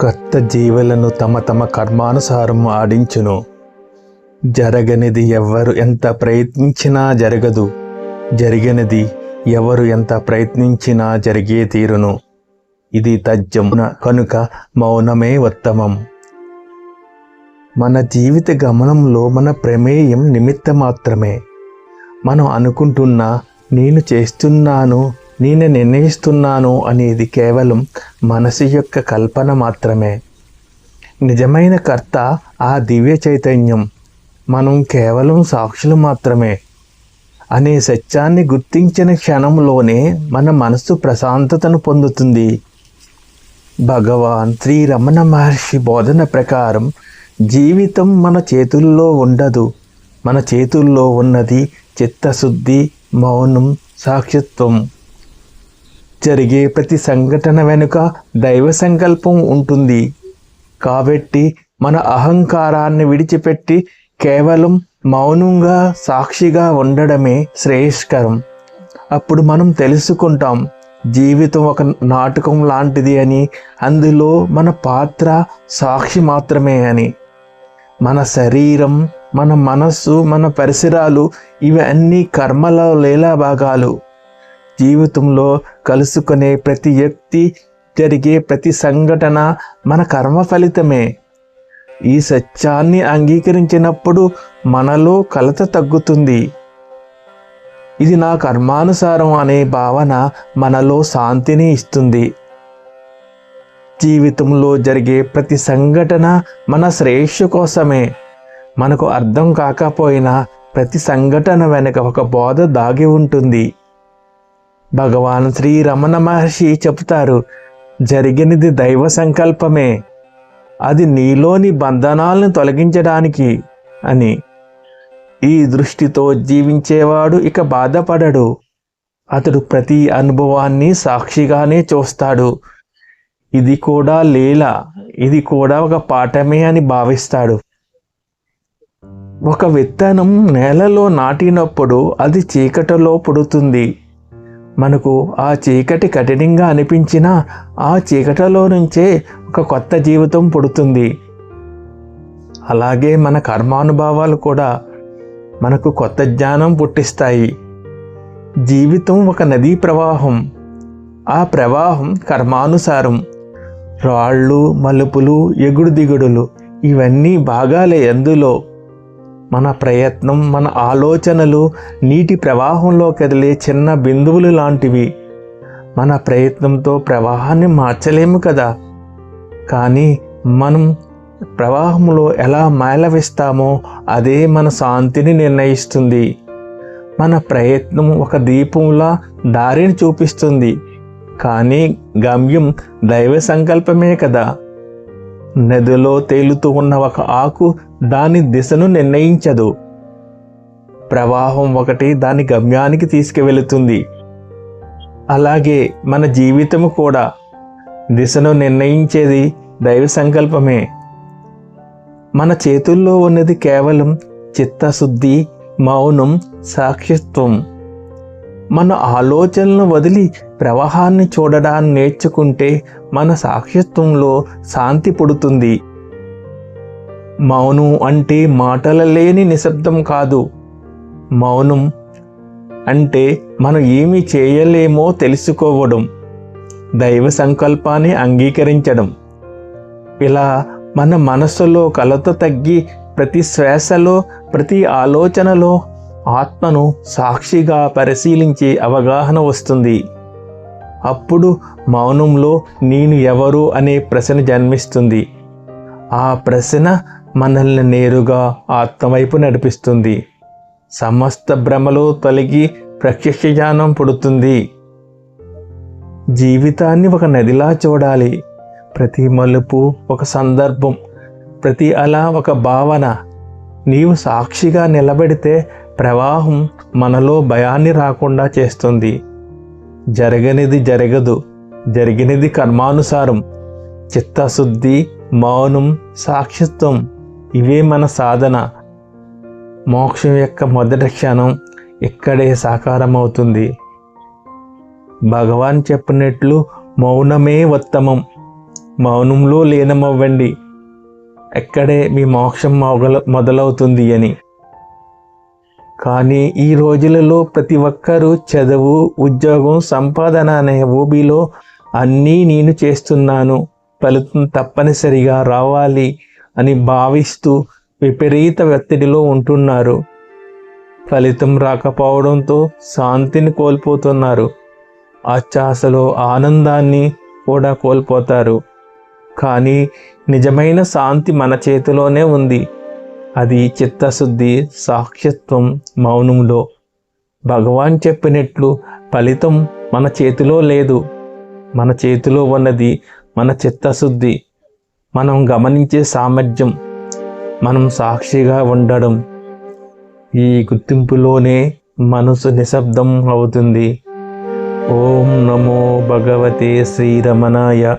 కొత్త జీవులను తమ తమ కర్మానుసారం ఆడించును. జరగనిది ఎవ్వరు ఎంత ప్రయత్నించినా జరగదు. జరిగినది ఎవరు ఎంత ప్రయత్నించినా జరిగే తీరును. ఇది తజ్జమున కనుక మౌనమే ఉత్తమం. మన జీవిత గమనంలో మన ప్రమేయం నిమిత్త మాత్రమే. మనం అనుకుంటున్నా నేను చేస్తున్నాను నేను నిర్ణయిస్తున్నాను అనేది కేవలం మనసు యొక్క కల్పన మాత్రమే. నిజమైన కర్త ఆ దివ్య చైతన్యం మనం కేవలం సాక్షులు మాత్రమే అనే సత్యాన్ని గుర్తించిన క్షణంలోనే మన మనసు ప్రశాంతతను పొందుతుంది. భగవాన్ శ్రీ రమణ మహర్షి బోధన ప్రకారం జీవితం మన చేతుల్లో ఉండదు. మన చేతుల్లో ఉన్నది చిత్తశుద్ధి మౌనం సాక్షిత్వం. జరిగే ప్రతి సంఘటన వెనుక దైవ సంకల్పం ఉంటుంది. కాబట్టి మన అహంకారాన్ని విడిచిపెట్టి కేవలం మౌనంగా సాక్షిగా ఉండడమే శ్రేయస్కరం. అప్పుడు మనం తెలుసుకుంటాం జీవితం ఒక నాటకం లాంటిది అని అందులో మన పాత్ర సాక్షి మాత్రమే అని. మన శరీరం మన మనస్సు మన పరిసరాలు ఇవన్నీ కర్మల లీలాభాగాలు. భాగాలు జీవితంలో కలుసుకునే ప్రతి వ్యక్తి జరిగే ప్రతి సంఘటన మన కర్మ ఫలితమే. ఈ సత్యాన్ని అంగీకరించినప్పుడు మనలో కలత తగ్గుతుంది. ఇది నా కర్మానుసారం అనే భావన మనలో శాంతిని ఇస్తుంది. జీవితంలో జరిగే ప్రతి సంఘటన మన శ్రేయస్సు కోసమే. మనకు అర్థం కాకపోయినా ప్రతి సంఘటన వెనుక ఒక బోధ దాగి ఉంటుంది. భగవాన్ శ్రీ రమణ మహర్షి చెబుతారు జరిగినది దైవ సంకల్పమే. అది నీలోని బంధనాలను తొలగించడానికి అని. ఈ దృష్టితో జీవించేవాడు ఇక బాధపడడు. అతడు ప్రతి అనుభవాన్ని సాక్షిగానే చూస్తాడు. ఇది కూడా లీల ఇది కూడా ఒక పాఠమే అని భావిస్తాడు. ఒక విత్తనం నేలలో నాటినప్పుడు అది చీకటిలో పుడుతుంది. మనకు ఆ చీకటి కఠినంగా అనిపించినా ఆ చీకటిలో నుంచే ఒక కొత్త జీవితం పుడుతుంది. అలాగే మన కర్మానుభవాలు కూడా మనకు కొత్త జ్ఞానం పుట్టిస్తాయి. జీవితం ఒక నదీ ప్రవాహం. ఆ ప్రవాహం కర్మానుసారం. రాళ్ళు మలుపులు ఎగుడు దిగుడులు ఇవన్నీ భాగాలే అందులో. మన ప్రయత్నం మన ఆలోచనలు నీటి ప్రవాహంలో కదిలే చిన్న బిందువులు లాంటివి. మన ప్రయత్నంతో ప్రవాహాన్ని మార్చలేము కదా. కానీ మనం ప్రవాహంలో ఎలా మేళవిస్తామో అదే మన శాంతిని నిర్ణయిస్తుంది. మన ప్రయత్నం ఒక దీపంలా దారిని చూపిస్తుంది. కానీ గమ్యం దైవ సంకల్పమే కదా. నదిలో తేలుతూ ఉన్న ఒక ఆకు దాని దిశను నిర్ణయించదు. ప్రవాహం ఒకటి దాని గమ్యానికి తీసుకువెళుతుంది. అలాగే మన జీవితము కూడా దిశను నిర్ణయించేది దైవ సంకల్పమే. మన చేతుల్లో ఉన్నది కేవలం చిత్తశుద్ధి మౌనం సాక్షిత్వం. మన ఆలోచనలను వదిలి ప్రవాహాన్ని చూడడాన్ని నేర్చుకుంటే మన సాక్షిత్వంలో శాంతి పుడుతుంది. మౌనం అంటే మాటల లేని నిశ్శబ్దం కాదు. మౌనం అంటే మనం ఏమి చేయలేమో తెలుసుకోవడం దైవ సంకల్పాన్ని అంగీకరించడం. ఇలా మన మనస్సులో కలత తగ్గి ప్రతి శ్వాసలో ప్రతి ఆలోచనలో ఆత్మను సాక్షిగా పరిశీలించే అవగాహన వస్తుంది. అప్పుడు మౌనంలో నేను ఎవరు అనే ప్రశ్న జన్మిస్తుంది. ఆ ప్రశ్న మనల్ని నేరుగా ఆత్మవైపు నడిపిస్తుంది. సమస్త భ్రమలు తొలగి ప్రత్యక్ష జ్ఞానం పుడుతుంది. జీవితాన్ని ఒక నదిలా చూడాలి. ప్రతి మలుపు ఒక సందర్భం ప్రతి అలా ఒక భావన. నీవు సాక్షిగా నిలబడితే ప్రవాహం మనలో భయాన్ని రాకుండా చేస్తుంది. జరగనిది జరగదు. జరిగినది కర్మానుసారం. చిత్తశుద్ధి మౌనం సాక్షిత్వం ఇవే మన సాధన. మోక్షం యొక్క మొదటి క్షణం ఇక్కడే సాకారమవుతుంది. భగవాన్ చెప్పినట్లు మౌనమే ఉత్తమం. మౌనంలో లీనమవ్వండి. ఎక్కడే మీ మోక్షం మొగల మొదలవుతుంది అని. కానీ ఈ రోజులలో ప్రతి ఒక్కరూ చదువు ఉద్యోగం సంపాదన అనే ఊబిలో అన్నీ నేను చేస్తున్నాను. ఫలితం తప్పనిసరిగా రావాలి అని భావిస్తూ విపరీత ఒత్తిడిలో ఉంటున్నారు. ఫలితం రాకపోవడంతో శాంతిని కోల్పోతున్నారు. అత్యాశలో ఆనందాన్ని కూడా కోల్పోతారు. కానీ నిజమైన శాంతి మన చేతిలోనే ఉంది. అది చిత్తశుద్ధి సాక్షిత్వం మౌనంలో భగవాన్ చెప్పినట్లు ఫలితం మన చేతిలో లేదు. మన చేతిలో ఉన్నది మన చిత్తశుద్ధి. మనం గమనించే సామర్థ్యం మనం సాక్షిగా ఉండడం. ఈ గుర్తింపులోనే మనసు నిశ్శబ్దం అవుతుంది. ఓం నమో భగవతే శ్రీరమణాయ.